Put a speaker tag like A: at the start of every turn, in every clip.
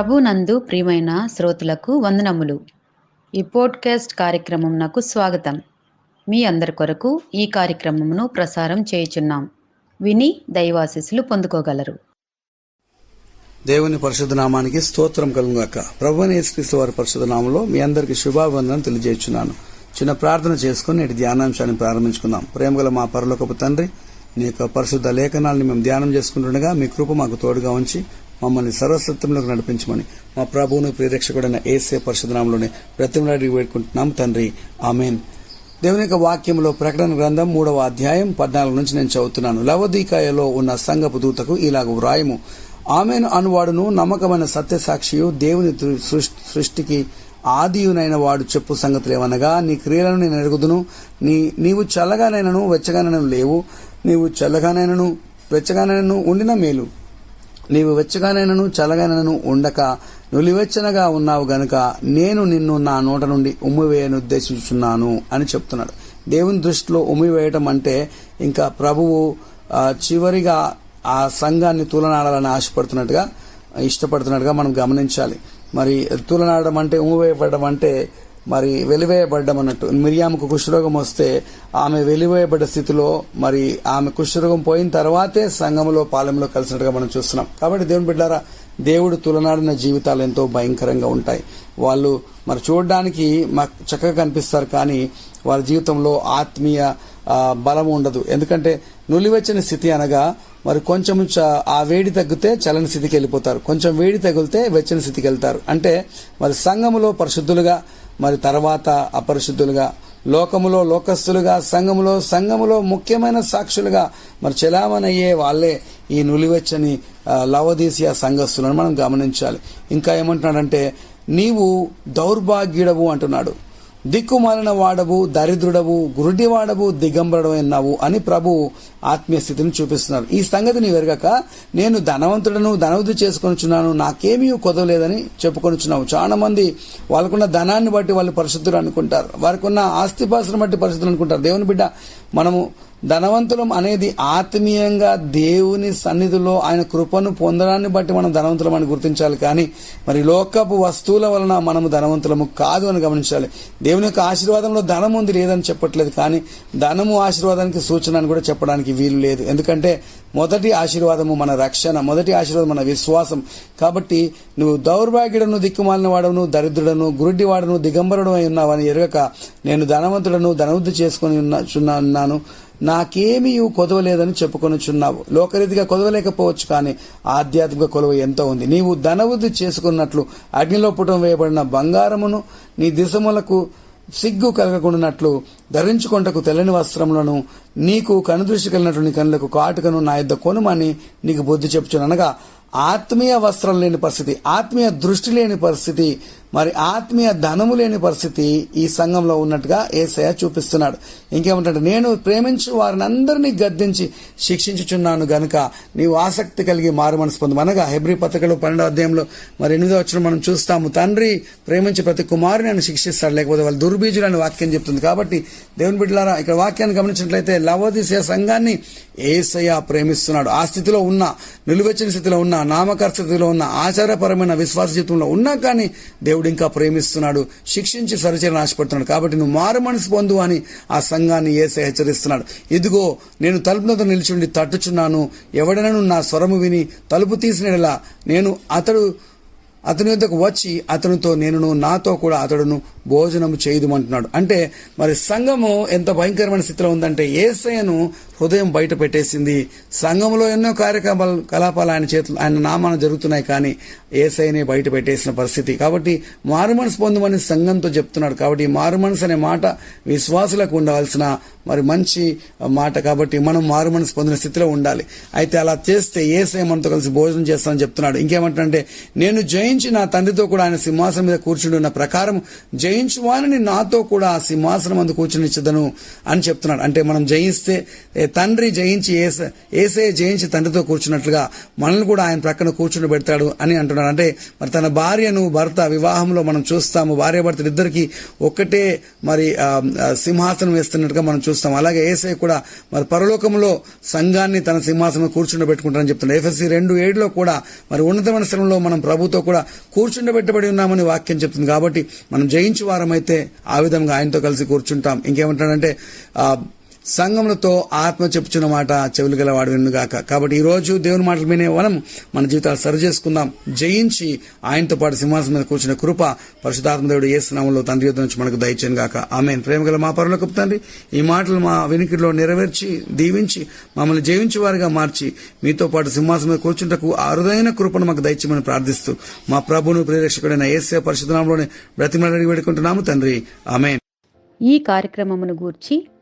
A: ప్రభునందు ప్రియమైన శ్రోతలకు వందనములు. ఈ పోడ్కాస్ట్ కార్యక్రమం నాకు స్వాగతం. మీ అందరి కొరకు ఈ కార్యక్రమమును ప్రసారం చేయుచున్నాం. విని దైవాశిస్సులు పొందుకోగలరు.
B: దేవుని పరిశుధనామానికి స్తోత్రం కలుగాక ప్రభు యేసుక్రీస్తు వారి పరిశుధనామంలో మీ అందరికి శుభాభివందనం తెలియజేస్తున్నాను చిన్న ప్రార్థన చేసుకుని నేటి ధ్యానాంశాన్ని ప్రారంభించుకుందాం. ప్రేమగల మా పరలోకపు తండ్రి నీ యొక్క పరిశుద్ధ లేఖనాలను మేము ధ్యానం చేసుకుంటుండగా మీ కృప మాకు తోడుగా ఉంచి మమ్మల్ని సర్వసత్యంలోకి నడిపించమని మా ప్రభువును ప్రియరక్షకుడైన ఏసే పరిశుద్ధ నామంలోనే ప్రతిమలాడి వేడుకుంటున్నాం తండ్రి. ఆమెన్. దేవుని యొక్క వాక్యంలో ప్రకటన గ్రంథం మూడవ అధ్యాయం పద్నాలుగు నుంచి నేను చదువుతున్నాను. లవదీకాయలో ఉన్న సంగపు దూతకు ఇలాగ వ్రాయము. ఆమెను అనువాడును నమ్మకమైన సత్యసాక్షియు దేవుని సృష్టికి ఆదియునైన వాడు చెప్పు సంగతులేమనగా నీ క్రియలను నేను ఎరుగుదును నీ నీవు చల్లగానైనను వెచ్చగానైనను లేవు నీవు చల్లగానైనను వెచ్చగానైనను ఉండిన మేలు. నీవు వెచ్చగానైనను చల్లగానైనను ఉండక. నులివెచ్చనగా ఉన్నావు గనుక నేను నిన్ను నా నోట నుండి ఉమ్మివేయను ఉద్దేశించున్నాను అని చెప్తున్నాడు. దేవుని దృష్టిలో ఉమ్మివేయటం అంటే ఇంకా ప్రభువు చివరిగా ఆ సంఘాన్ని తూలనాడాలని ఆశపడుతున్నట్టుగా ఇష్టపడుతున్నట్టుగా మనం గమనించాలి. మరి తూలనాడడం అంటే ఉమ్మివేయపడడం అంటే మరి వెలివేయబడ్డం అన్నట్టు. మిరియాముకు కుష్ఠరోగం వస్తే ఆమె వెలివేయబడ్డ స్థితిలో మరి ఆమె కుష్ఠరోగం పోయిన తర్వాతే సంఘంలో పాలెంలో కలిసినట్టుగా మనం చూస్తున్నాం. కాబట్టి దేవుని బిడ్డారా దేవుడు తులనాడిన జీవితాలు ఎంతో భయంకరంగా ఉంటాయి. వాళ్ళు మరి చూడడానికి మాకు చక్కగా కనిపిస్తారు కానీ వారి జీవితంలో ఆత్మీయ బలం ఉండదు. ఎందుకంటే నులివెచ్చని స్థితి అనగా మరి కొంచెం చ- ఆ వేడి తగ్గితే చలని స్థితికి వెళ్ళిపోతారు. కొంచెం వేడి తగిలితే వెచ్చని స్థితికి వెళ్తారు. అంటే మరి సంఘములో పరిశుద్ధులుగా మరి తర్వాత అపరిశుద్ధులుగా లోకములో లోకస్తులుగా సంఘములో సంఘములో ముఖ్యమైన సాక్షులుగా మరి చెలామణయ్యే వాళ్ళే ఈ నులివెచ్చని లవదీసియా సంఘస్థులను మనం గమనించాలి. ఇంకా ఏమంటున్నాడంటే నీవు దౌర్భాగ్యుడవు అంటున్నాడు. దిక్కుమాలిన వాడవు దరిద్రుడవు గురుడివాడవు దిగంబరుడు అని ప్రభు ఆత్మీయ స్థితిని చూపిస్తున్నారు. ఈ సంగతిని వెరగక నేను ధనవంతుడను ధనవృద్ధి చేసుకొనిచున్నాను నాకేమీ కొదవలేదని చెప్పుకొనిచున్నావు. చాలా మంది వాళ్ళకున్న ధనాన్ని బట్టి వాళ్ళు పరిశుద్ధులు అనుకుంటారు. వారికి ఉన్న ఆస్తిపాస్తులను బట్టి పరిశుద్ధులు అనుకుంటారు. దేవుని బిడ్డ మనము ధనవంతులం అనేది ఆత్మీయంగా దేవుని సన్నిధిలో ఆయన కృపను పొందడాన్ని బట్టి మనం ధనవంతులం అని గుర్తించాలి కానీ మరి లోకపు వస్తువుల వలన మనము ధనవంతులము కాదు అని గమనించాలి. దేవుని యొక్క ఆశీర్వాదంలో ధనం ఉంది లేదని చెప్పట్లేదు కానీ ధనము ఆశీర్వాదానికి సూచన అని కూడా చెప్పడానికి వీలు లేదు. ఎందుకంటే మొదటి ఆశీర్వాదము మన రక్షణ మొదటి ఆశీర్వాదం మన విశ్వాసం. కాబట్టి నువ్వు దౌర్భాగ్యుడను దిక్కుమాలిన వాడను దరిద్రుడను గురుడి వాడను దిగంబరుడు అయి ఉన్నావని ఎరగక నేను ధనవంతుడను ధనవృద్ధి చేసుకుని ఉన్నా ఉన్నాను. నాకేమీ కొదవలేదని చెప్పుకొనుచున్నావు. లోకరీతిగా కొదవలేకపోవచ్చు కానీ ఆధ్యాత్మిక కొలువ ఎంతో ఉంది. నీవు ధనవృద్ధి చేసుకున్నట్లు అగ్నిలో పుటం వేయబడిన బంగారమును నీ దిశములకు సిగ్గు కలగకుండానట్లు ధరించుకొంటకు తెల్లని వస్త్రములను నీకు కనుదృష్టి కలిగినటువంటి కనులకు కాటుకను నా యొద్ద కొనుమని నీకు బుద్ధి చెప్పుచునగా అనగా ఆత్మీయ వస్త్రం లేని పరిస్థితి ఆత్మీయ దృష్టి లేని పరిస్థితి మరి ఆత్మీయ ధనము లేని పరిస్థితి ఈ సంఘంలో ఉన్నట్టుగా ఏసయ చూపిస్తున్నాడు. ఇంకేమంటాడు? నేను ప్రేమించు వారిని అందరినీ గద్దించి శిక్షించుచున్నాను గనుక నీవు ఆసక్తి కలిగి మారు మనసు పొందు అనగా హెబ్రి పత్రికలు పన్నెండో అధ్యాయంలో మరి ఎనిమిదో వచ్చిన మనం చూస్తాము. తండ్రి ప్రేమించి ప్రతి కుమారుని నన్ను శిక్షిస్తాడు లేకపోతే వాళ్ళు దుర్బీజులు అని వాక్యం చెప్తుంది. కాబట్టి దేవుని బిడ్డలారా ఇక్కడ వాక్యాన్ని గమనించినట్లయితే లవోదిశయ సంఘాన్ని ఏసయ్య ప్రేమిస్తున్నాడు. ఆ స్థితిలో ఉన్న నిలువెచ్చిన స్థితిలో ఉన్న నామకర స్థితిలో ఉన్న ఆచారపరమైన విశ్వాస జీవితంలో ఉన్నా కానీ దేవుడు ఇంకా ప్రేమిస్తున్నాడు శిక్షించి సరిచేయని ఆశపడుతున్నాడు. కాబట్టి నువ్వు మారు మనసు పొందు అని ఆ సంఘాన్ని ఏసై హెచ్చరిస్తున్నాడు. ఇదిగో నేను తలుపునతో నిలిచుండి తట్టుచున్నాను. ఎవడనను నా స్వరము విని తలుపు తీసిన నేను అతడు అతని వద్దకు వచ్చి అతనితో నేనును నాతో కూడా అతడును భోజనము చేయదుమంటున్నాడు. అంటే మరి సంఘము ఎంత భయంకరమైన స్థితిలో ఉందంటే ఏసయను హృదయం బయట పెట్టేసింది. సంఘంలో ఎన్నో కార్యక్రమాలు కలాపాలు ఆయన చేతులు ఆయన నామాన జరుగుతున్నాయి కానీ ఏసైనే బయట పెట్టేసిన పరిస్థితి. కాబట్టి మారుమనసు పొందమని సంఘంతో చెప్తున్నాడు. కాబట్టి మారుమనసు అనే మాట విశ్వాసులకు ఉండవలసిన మరి మంచి మాట కాబట్టి మనం మారుమనసు పొందిన స్థితిలో ఉండాలి. అయితే అలా చేస్తే ఏసై మనతో కలిసి భోజనం చేస్తానని చెప్తున్నాడు. ఇంకేమంటే నేను జయించి నా తండ్రితో కూడా ఆయన సింహాసనం మీద కూర్చుని ఉన్న ప్రకారం జయించు వారిని నాతో కూడా ఆ సింహాసనం అందు కూర్చునిచ్చదను అని చెప్తున్నాడు. అంటే మనం జయిస్తే తండ్రి జయించి ఏస ఏసే జయించి తండ్రితో కూర్చున్నట్లుగా మనల్ని కూడా ఆయన ప్రక్కన కూర్చుని పెడతాడు అని అంటున్నాడు. అంటే మరి తన భార్యను భర్త వివాహంలో మనం చూస్తాము. భార్య భర్తలు ఇద్దరికి ఒక్కటే మరి సింహాసనం వేస్తున్నట్టుగా మనం చూస్తాం అలాగే ఏసై కూడా మరి పరలోకంలో సంఘాన్ని తన సింహాసనం కూర్చుండబెట్టుకుంటారని చెప్తున్నాడు. ఎఫ్ఎస్సి రెండు ఏడులో కూడా మరి ఉన్నతమైన స్థలంలో మనం ప్రభుతో కూడా కూర్చుండబెట్టబడి ఉన్నామని వాక్యం చెప్తుంది. కాబట్టి మనం జయించు వారమైతే ఆ విధంగా ఆయనతో కలిసి కూర్చుంటాం. ఇంకేమంటాడంటే సంఘములతో ఆత్మ చెప్పుచున్న మాట చెవులు గలవాడు వినుగాక. కాబట్టి ఈ రోజు దేవుని మాటలు వినే మనం మన జీవితాలు సరి చేసుకుందాం. జయించి ఆయనతో పాటు సింహాసనం మీద కూర్చున్న కృప పరిశుధాత్మ దేవుడు ఏ స్నామంలో తండ్రి యుద్ధం నుంచి మనకు దయచేయను గాక. ఆమె ప్రేమ గల మా పరులకు తండ్రి ఈ మాటలు మా వెనుకలో నెరవేర్చి దీవించి మమ్మల్ని జయించు వారిగా మార్చి మీతో పాటు సింహాసనం మీద కూర్చుంటకు అరుదైన కృపను మాకు దయచేయమని ప్రార్థిస్తూ మా ప్రభును ప్రేరక్షకుడైన ఏసే పరిశుధనాంలోనే బ్రతిమలడి వేడుకుంటున్నాము తండ్రి. ఆమె
A: ఈ కార్యక్రమమును గూర్చి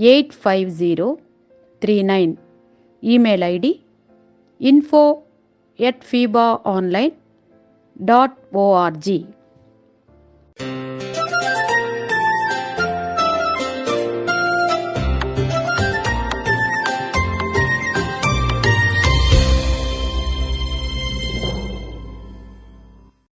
A: eight five zero three nine. Email ID info at FIBA online dot ORG